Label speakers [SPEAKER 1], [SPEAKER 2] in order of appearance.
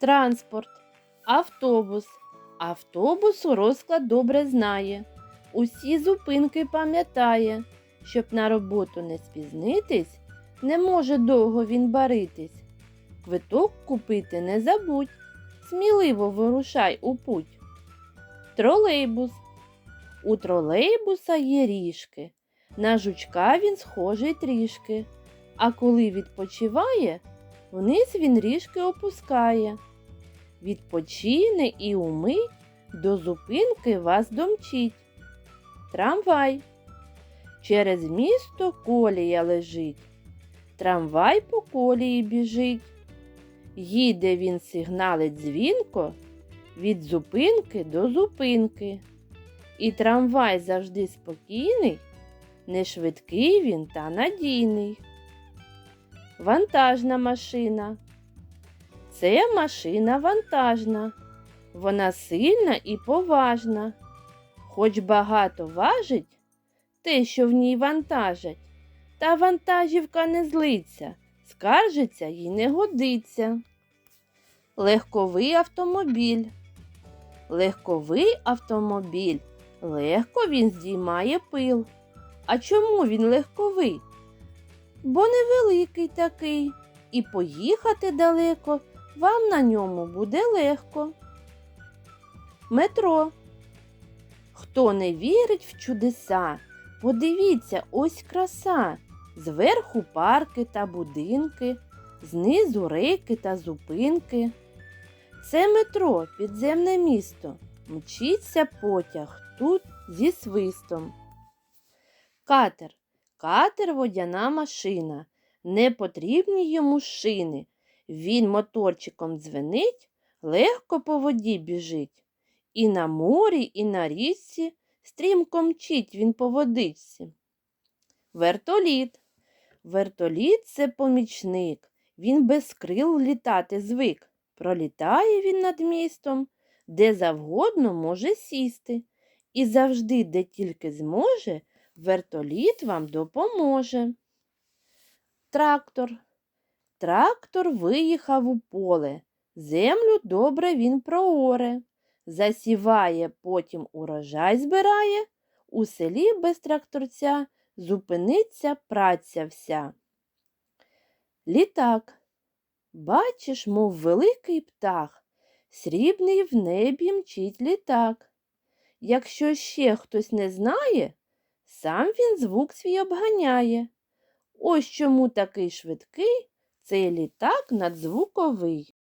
[SPEAKER 1] Транспорт. Автобус. Автобусу розклад добре знає. Усі зупинки пам'ятає. Щоб на роботу не спізнитись, не може довго він баритись. Квиток купити не забудь. Сміливо вирушай у путь. Тролейбус. У тролейбуса є ріжки. На жучка він схожий трішки. А коли відпочиває, вниз він ріжки опускає. Відпочине і умить, до зупинки вас домчить. Трамвай. Через місто колія лежить. Трамвай по колії біжить. Їде він сигналить дзвінко від зупинки до зупинки. І трамвай завжди спокійний, не швидкий він та надійний. Вантажна машина. Це машина вантажна. Вона сильна і поважна. Хоч багато важить те, що в ній вантажать, та вантажівка не злиться, скаржиться їй не годиться. Легковий автомобіль. Легковий автомобіль. Легко він здіймає пил. А чому він легковий? Бо невеликий такий, і поїхати далеко вам на ньому буде легко. Метро. Хто не вірить в чудеса, подивіться, ось краса. Зверху парки та будинки, знизу рейки та зупинки. Це метро, підземне місто. Мчиться потяг тут зі свистом. Катер. Катер водяна машина. Не потрібні йому шини. Він моторчиком дзвенить, легко по воді біжить. І на морі, і на річці стрімко мчить він по водичці. Вертоліт. Вертоліт це помічник. Він без крил літати звик. Пролітає він над містом, де завгодно може сісти. І завжди, де тільки зможе, вертоліт вам допоможе. Трактор. Трактор виїхав у поле. Землю добре він прооре. Засіває, потім урожай збирає. У селі без тракторця зупиниться праця вся. Літак. Бачиш, мов великий птах, срібний в небі мчить літак. Якщо ще хтось не знає, сам він звук свій обганяє. Ось чому такий швидкий цей літак надзвуковий.